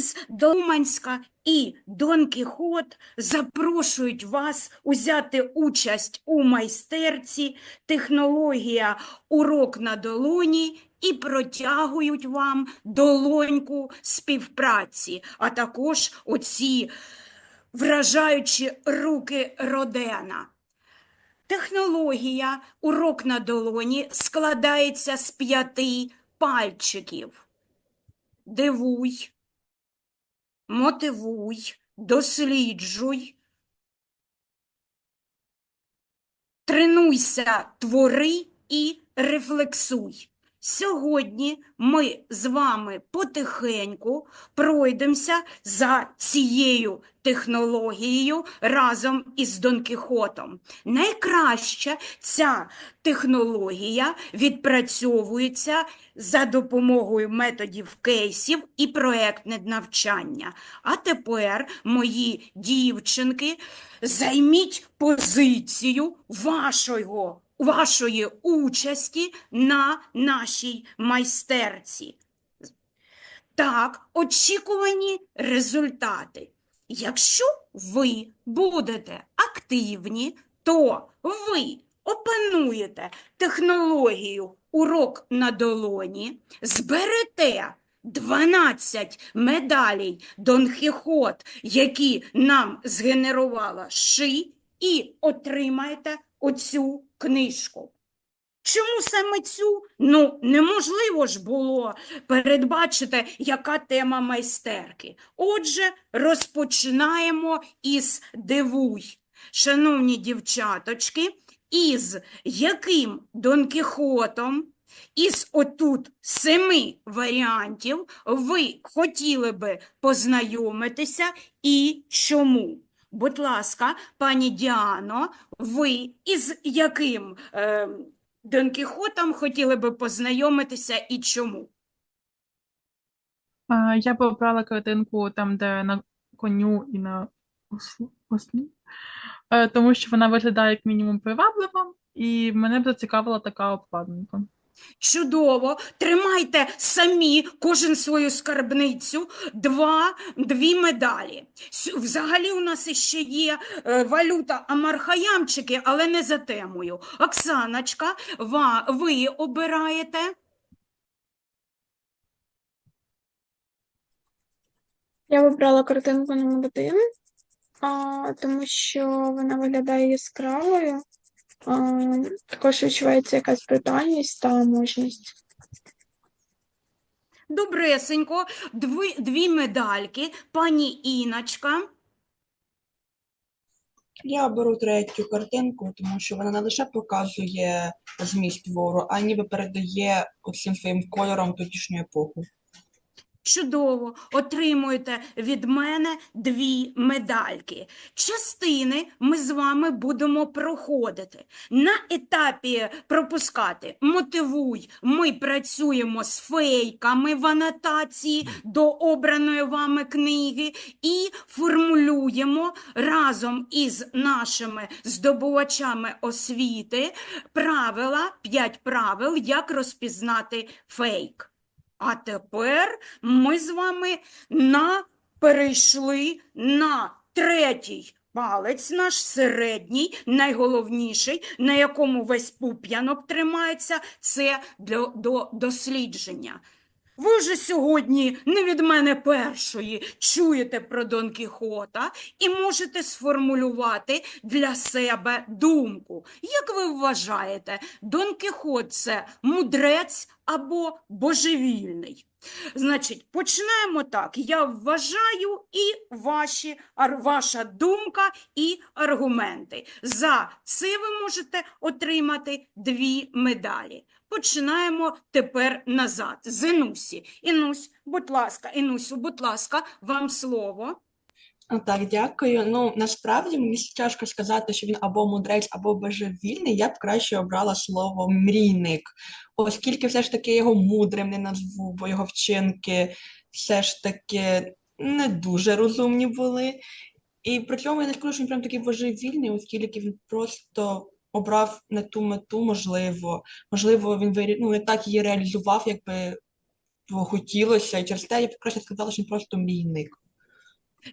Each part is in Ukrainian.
із Долманська і Дон Кіхот запрошують вас узяти участь у майстерці технологія урок на долоні і протягують вам долоньку співпраці, а також оці вражаючі руки Родена. Технологія урок на долоні складається з п'яти пальчиків. Дивуй, мотивуй, досліджуй, тренуйся, твори і рефлексуй. Сьогодні ми з вами потихеньку пройдемося за цією технологією разом із Дон Кіхотом. Найкраще ця технологія відпрацьовується за допомогою методів кейсів і проектне навчання. А тепер, мої дівчинки, займіть позицію вашого, вашої участі на нашій майстерці. Так, очікувані результати. Якщо ви будете активні, то ви опануєте технологію урок на долоні, зберете 12 медалей Дон Хіхот, які нам згенерувала Ши, і отримаєте оцю книжку. Чому саме цю? Ну, неможливо ж було передбачити, яка тема майстерки. Отже, розпочинаємо із дивуй. Шановні дівчаточки, із яким Дон Кіхотом із отут семи варіантів ви хотіли би познайомитися і чому? Будь ласка, пані Діано, ви із яким е, Дон Кіхотом хотіли би познайомитися і чому? А, Я б обрала картинку там, де на коню і на ослу, ослі, Е, тому що вона виглядає як мінімум привабливо, і мене б зацікавила така обкладинка. Чудово, тримайте самі кожен свою скарбницю, два, дві медалі. Взагалі у нас іще є е, валюта амархаямчики, але не за темою. Оксаночка, ви обираєте? Я вибрала картинку номер один, тому що вона виглядає яскравою. Також відчувається якась брутальність та мужність. Добресенько, дві, дві медальки. Пані Іночка. Я беру третю картинку, тому що вона не лише показує зміст твору, а ніби передає усім своїм кольором тодішню епоху. Чудово, отримуєте від мене дві медальки. Частини ми з вами будемо проходити. На етапі пропускати мотивуй. Ми працюємо з фейками в анотації до обраної вами книги і формулюємо разом із нашими здобувачами освіти правила, п'ять правил, як розпізнати фейк. А тепер ми з вами на, перейшли на третій палець наш середній, найголовніший, на якому весь пуп'янок тримається, це для, до дослідження. Ви вже сьогодні не від мене першої чуєте про Дон Кіхота і можете сформулювати для себе думку. Як ви вважаєте, Дон Кіхот – це мудрець або божевільний? Значить, починаємо так. Я вважаю і ваші, ваша думка і аргументи. За це ви можете отримати дві медалі. Починаємо тепер назад. З Інусі. Інусь, будь ласка, Інусю, будь ласка, вам слово. Так, дякую. Ну, насправді мені тяжко сказати, що він або мудрець, або божевільний. Я б краще обрала слово мрійник, оскільки все ж таки його мудрим не назву, бо його вчинки все ж таки не дуже розумні були. І при цьому я не скажу, що він прям такий божевільний, оскільки він просто обрав не ту мету, можливо. Можливо, він вирі... ну, не так її реалізував, якби хотілося, і через те я б краще сказала, що він просто мрійник.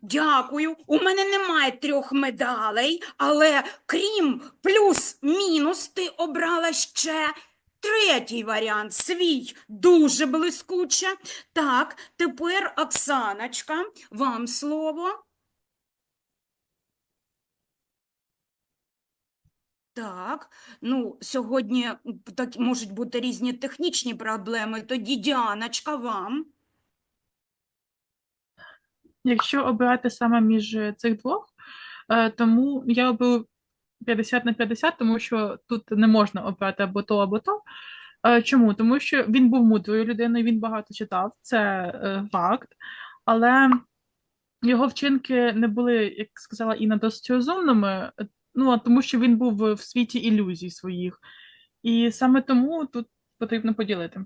Дякую. У мене немає трьох медалей, але крім плюс-мінус, ти обрала ще третій варіант, свій, дуже блискуче. Так, тепер, Оксаночка, вам слово. Так, ну, сьогодні так, можуть бути різні технічні проблеми, тоді Діаночка, вам. Якщо обирати саме між е, цих двох, е, тому я оберу 50 на 50, тому що тут не можна обрати або то, або то. Е, Чому? Тому що він був мудрою людиною, він багато читав, це факт, але його вчинки не були, як сказала Інна, досить розумними, ну, тому що він був в світі ілюзій своїх. І саме тому тут потрібно поділити.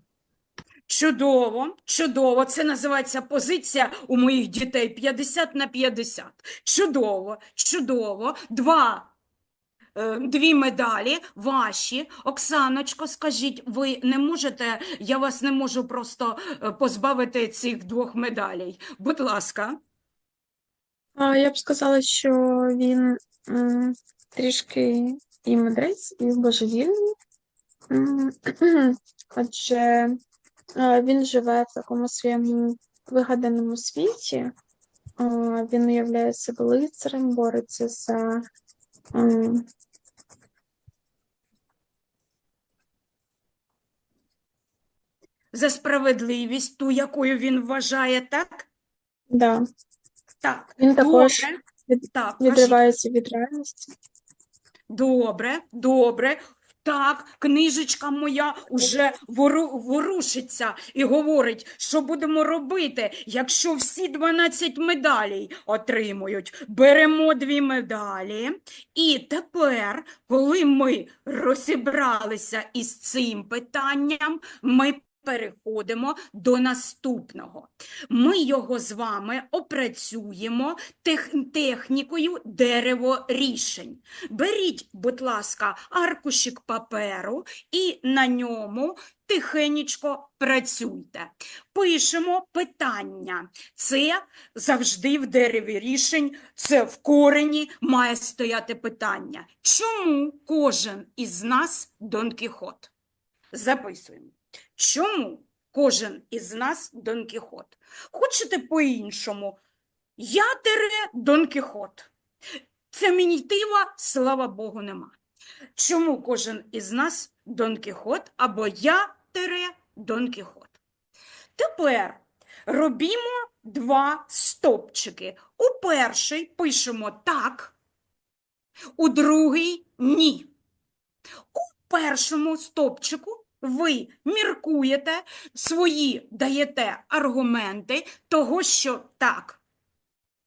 Чудово, чудово. Це називається позиція у моїх дітей 50 на 50. Чудово, чудово. Два. е, Дві медалі ваші. Оксаночко, скажіть, ви не можете, я вас не можу просто е, позбавити цих двох медалей. Будь ласка. А, я б сказала, що він м, трішки і мудрець, і божевільний. М, Адже е, він живе в такому своєму вигаданому світі. Він уявляє себе лицарем, бореться за м, За справедливість, ту, якою він вважає, так? да. Так. Він також Добре. від- Так, кажіть. відривається від реальності. Добре, добре. Так, книжечка моя уже вору, ворушиться і говорить, що будемо робити, якщо всі 12 медалей отримують. Беремо дві медалі. І тепер, коли ми розібралися із цим питанням, ми переходимо до наступного. Ми його з вами опрацюємо тех, технікою дерево рішень. Беріть, будь ласка, аркушик паперу і на ньому тихенечко працюйте. Пишемо питання. Це завжди в дереві рішень, це в корені має стояти питання. Чому кожен із нас Дон Кіхот? Записуємо. Чому кожен із нас Дон Кіхот? Хочете по-іншому? Я тере Дон Кіхот. Фемінітива, слава Богу, нема. Чому кожен із нас Дон Кіхот або я тере Дон Кіхот? Тепер робімо два стопчики. У перший пишемо так, у другий ні. У першому стопчику ви міркуєте свої даєте аргументи того, що так.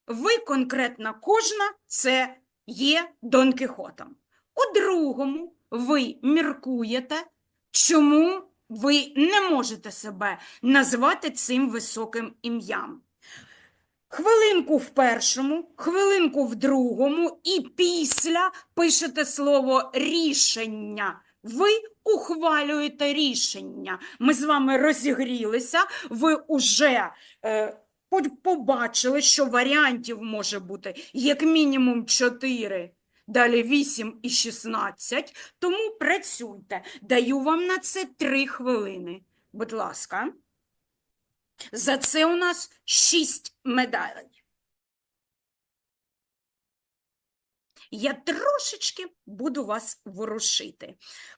Ви конкретно кожна це є Дон Кіхотом. У другому ви міркуєте, чому ви не можете себе назвати цим високим ім'ям. Хвилинку в першому, хвилинку в другому, і після пишете слово рішення. Ви ухвалюєте рішення. Ми з вами розігрілися, ви уже е, побачили, що варіантів може бути як мінімум 4, далі 8 і 16. Тому працюйте. Даю вам на це 3 хвилини. Будь ласка. За це у нас 6 медалей. Я трошечки буду вас ворушити.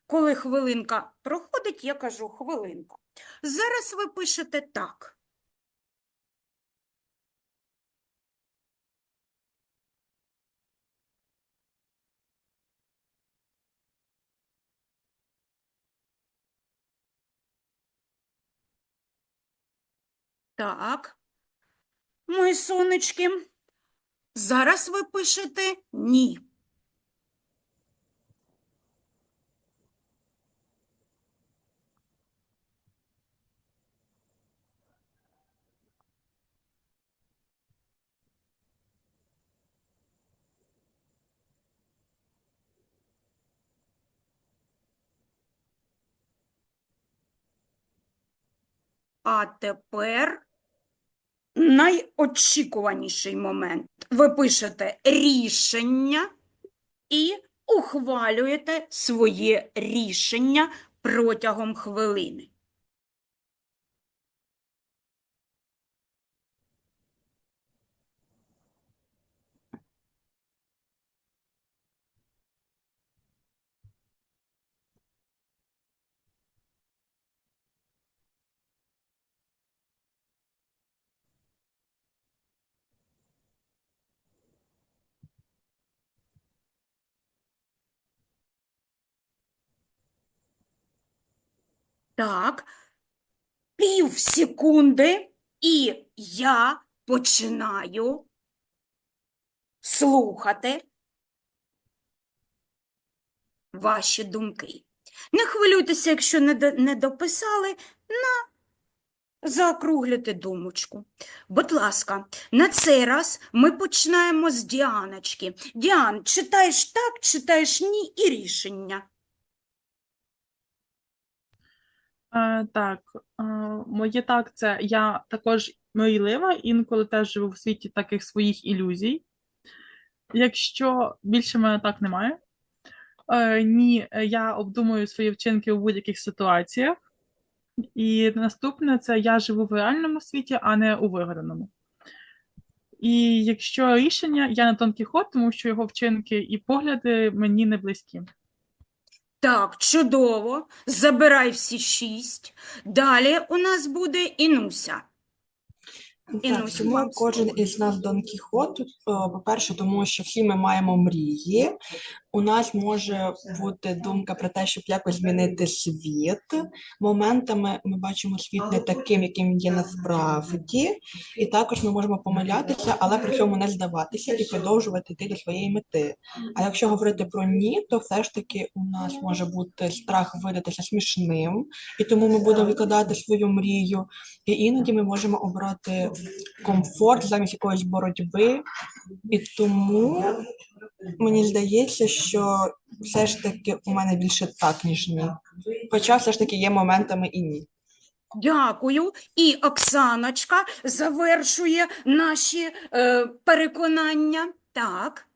Коли хвилинка проходить, я кажу хвилинка. Зараз ви пишете так. Так, мої сонечки, зараз ви пишете ні. А тепер найочікуваніший момент. Ви пишете рішення і ухвалюєте своє рішення протягом хвилини. Так, пів секунди, і я починаю слухати ваші думки. Не хвилюйтеся, якщо не, до- не дописали, на заокруглюйте думочку. Будь ласка, на цей раз ми починаємо з Діаночки. Діан, читаєш так, читаєш ні і рішення. Е, так, е, моє так, це я також мрійлива, інколи теж живу в світі таких своїх ілюзій. Якщо більше мене так немає, е, ні, е, я обдумую свої вчинки у будь-яких ситуаціях. І наступне це я живу в реальному світі, а не у вигаданому. І якщо рішення, я не Дон Кіхот, тому що його вчинки і погляди мені не близькі. Так, чудово. Забирай всі шість. Далі у нас буде Інуся. Так, Інуся, тому вам кожен із нас Дон Кіхот, е, по-перше, тому що всі ми маємо мрії. У нас може бути думка про те, щоб якось змінити світ. Моментами ми бачимо світ не таким, яким він є насправді, і також ми можемо помилятися, але при цьому не здаватися і продовжувати йти до своєї мети. А якщо говорити про ні, то все ж таки у нас може бути страх видатися смішним, і тому ми будемо викладати свою мрію. І іноді ми можемо обрати комфорт замість якоїсь боротьби. І тому мені здається, що все ж таки у мене більше так, ніж ні. Хоча все ж таки є моментами і ні. Дякую. І Оксаночка завершує наші е, переконання. Так.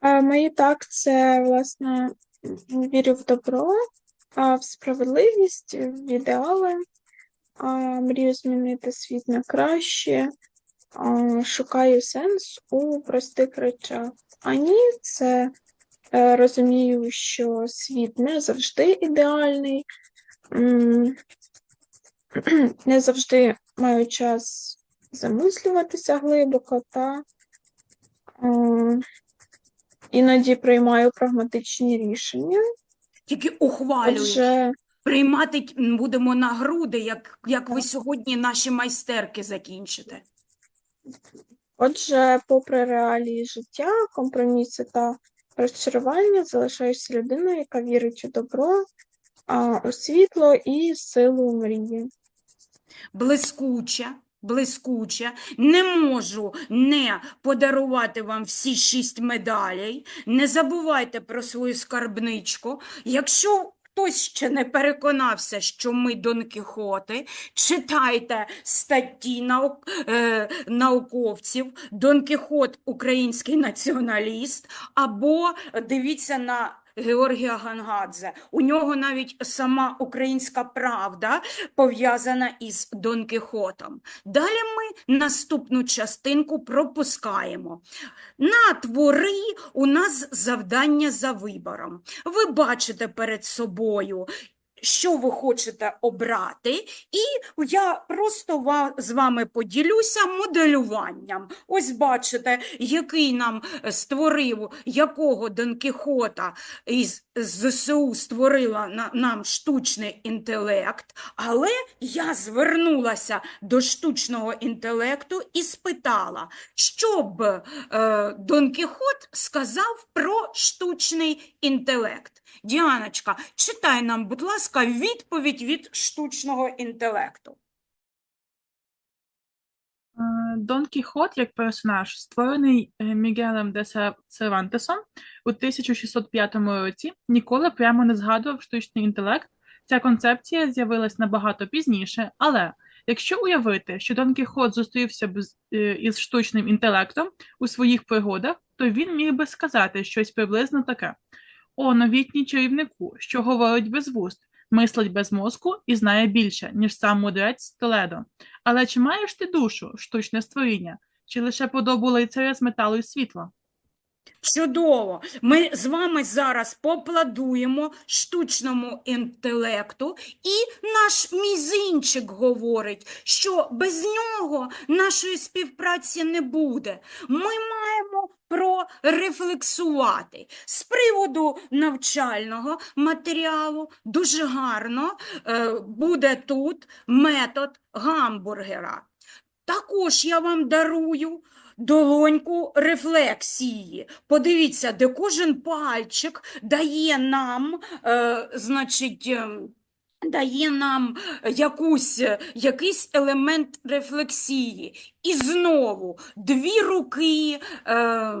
А мої так, це, власне, вірю в добро, а в справедливість, в ідеали, а, мрію змінити світ на краще, шукаю сенс у простих речах. А ні, це е, розумію, що світ не завжди ідеальний, не завжди маю час замислюватися глибоко та іноді приймаю прагматичні рішення. Тільки ухвалюєш. Отже, Приймати будемо на груди, як, як ви сьогодні наші майстерки закінчите. Отже, попри реалії життя, компроміси та розчарування, залишаюся людиною, яка вірить у добро, а, у світло і силу мрії. Блискуче, блискуче. Не можу не подарувати вам всі шість медалей. Не забувайте про свою скарбничку. Якщо хтось ще не переконався, що ми Дон Кіхоти, читайте статті наук, е, науковців Дон Кіхот – український націоналіст, або дивіться на Георгія Гангадзе. У нього навіть сама українська правда пов'язана із Дон Кіхотом. Далі ми наступну частинку пропускаємо. На твори у нас завдання за вибором. Ви бачите перед собою, що ви хочете обрати, і я просто з вами поділюся моделюванням. Ось бачите, який нам е, створив, якого Дон Кіхота із ЗСУ створила на, нам штучний інтелект, але я звернулася до штучного інтелекту і спитала, що б е, Дон Кіхот сказав про штучний інтелект. Діаночка, читай нам, будь ласка, відповідь від штучного інтелекту. Е, Дон Кіхот як персонаж, створений е, Мігелем де Се- Сервантесом у 1605 році, ніколи прямо не згадував штучний інтелект. Ця концепція з'явилась набагато пізніше, але якщо уявити, що Дон Кіхот зустрівся б е, із штучним інтелектом у своїх пригодах, то він міг би сказати щось приблизно таке: О, новітній чарівнику, що говорить без вуст, мислить без мозку і знає більше, ніж сам мудрець Толедо. Але чи маєш ти душу, штучне створіння, чи лише подобу лицаря з металу і світла? Чудово. Ми з вами зараз поаплодуємо штучному інтелекту, і наш мізинчик говорить, що без нього нашої співпраці не буде. Ми маємо прорефлексувати. З приводу навчального матеріалу дуже гарно е, буде тут метод гамбургера. Також я вам дарую долоньку рефлексії. Подивіться, де кожен пальчик дає нам, е, значить, ем, дає нам якусь, якийсь елемент рефлексії. І знову дві руки, е,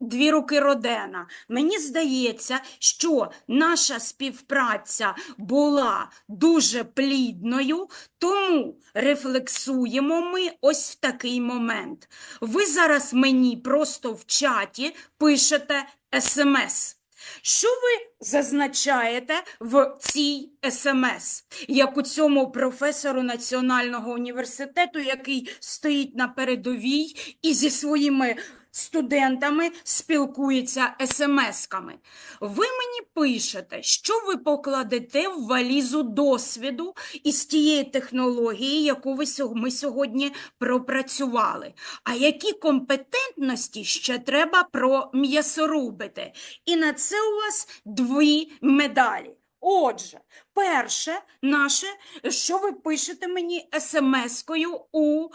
дві руки Родена. Мені здається, що наша співпраця була дуже плідною, тому рефлексуємо ми ось в такий момент. Ви зараз мені просто в чаті пишете смс. Що ви зазначаєте в цій смс, як у цьому професору Національного університету, який стоїть на передовій і зі своїми студентами спілкується смс-ками? Ви мені пишете, що ви покладете в валізу досвіду із тієї технології, яку ви ми сьогодні пропрацювали. А які компетентності ще треба пром'ясорубити? І на це у вас дві медалі. Отже, перше наше, що ви пишете мені смс-кою у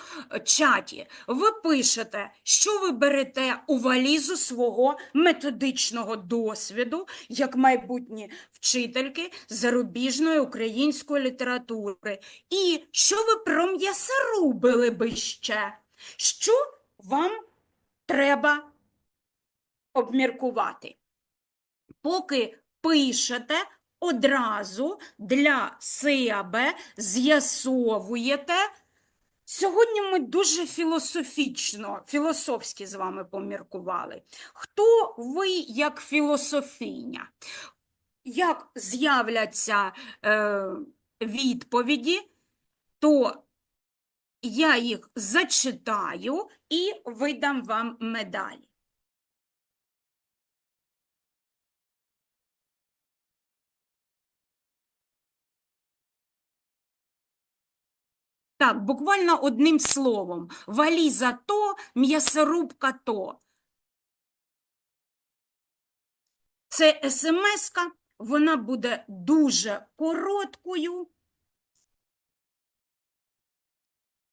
чаті. Ви пишете, що ви берете у валізу свого методичного досвіду як майбутні вчительки зарубіжної української літератури. І що ви пром'ясорубили би ще? Що вам треба обміркувати? Поки пишете, одразу для себе з'ясовуєте. Сьогодні ми дуже філософічно, філософськи з вами поміркували. Хто ви як філософиня? Як з'являться е, відповіді, то я їх зачитаю і видам вам медалі. Так, буквально одним словом. Валіза то, м'ясорубка то. Це смс-ка, вона буде дуже короткою.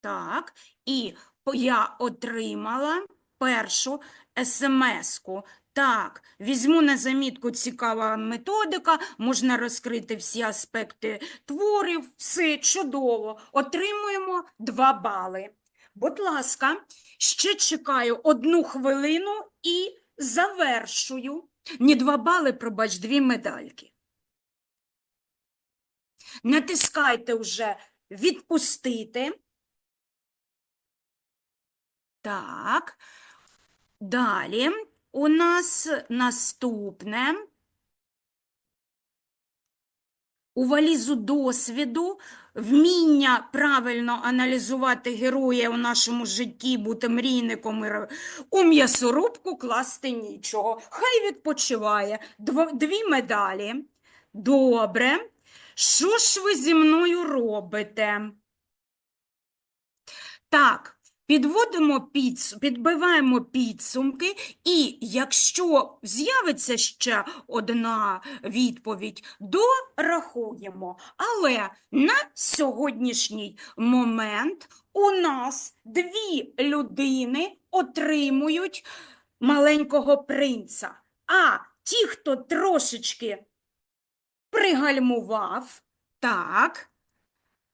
Так, і я отримала першу смс-ку. Так, візьму на замітку цікава методика, можна розкрити всі аспекти творів, все чудово. Отримуємо 2 бали. Будь ласка, ще чекаю одну хвилину і завершую. Не 2 бали, пробач, дві медальки. Натискайте вже відпустити. Так. Далі у нас наступне. У валізу досвіду, вміння правильно аналізувати героя у нашому житті, бути мрійником і у м'ясорубку класти нічого. Хай відпочиває. Дві медалі. Добре. Що ж ви зі мною робите? Так, підводимо підс... підбиваємо підсумки, і якщо з'явиться ще одна відповідь, дорахуємо. Але на сьогоднішній момент у нас дві людини отримують маленького принца. А ті, хто трошечки пригальмував, так,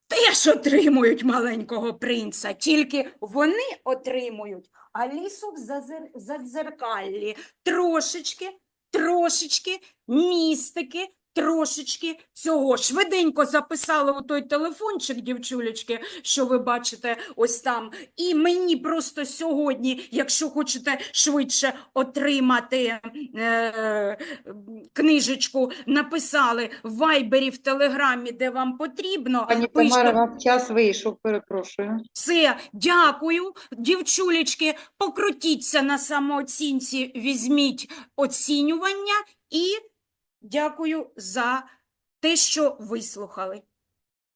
теж отримують маленького принца, тільки вони отримують Алісу в зазер- задзеркаллі. Трошечки, трошечки містики трошечки цього. Швиденько записали у той телефончик, дівчулечки, що ви бачите ось там. І мені просто сьогодні, якщо хочете швидше отримати е, книжечку, написали в Вайбері, в Телеграмі, де вам потрібно. Пані Тамара, вам час вийшов, перепрошую. все, дякую. Дівчулечки, покрутіться на самооцінці, візьміть оцінювання і дякую за те, що вислухали.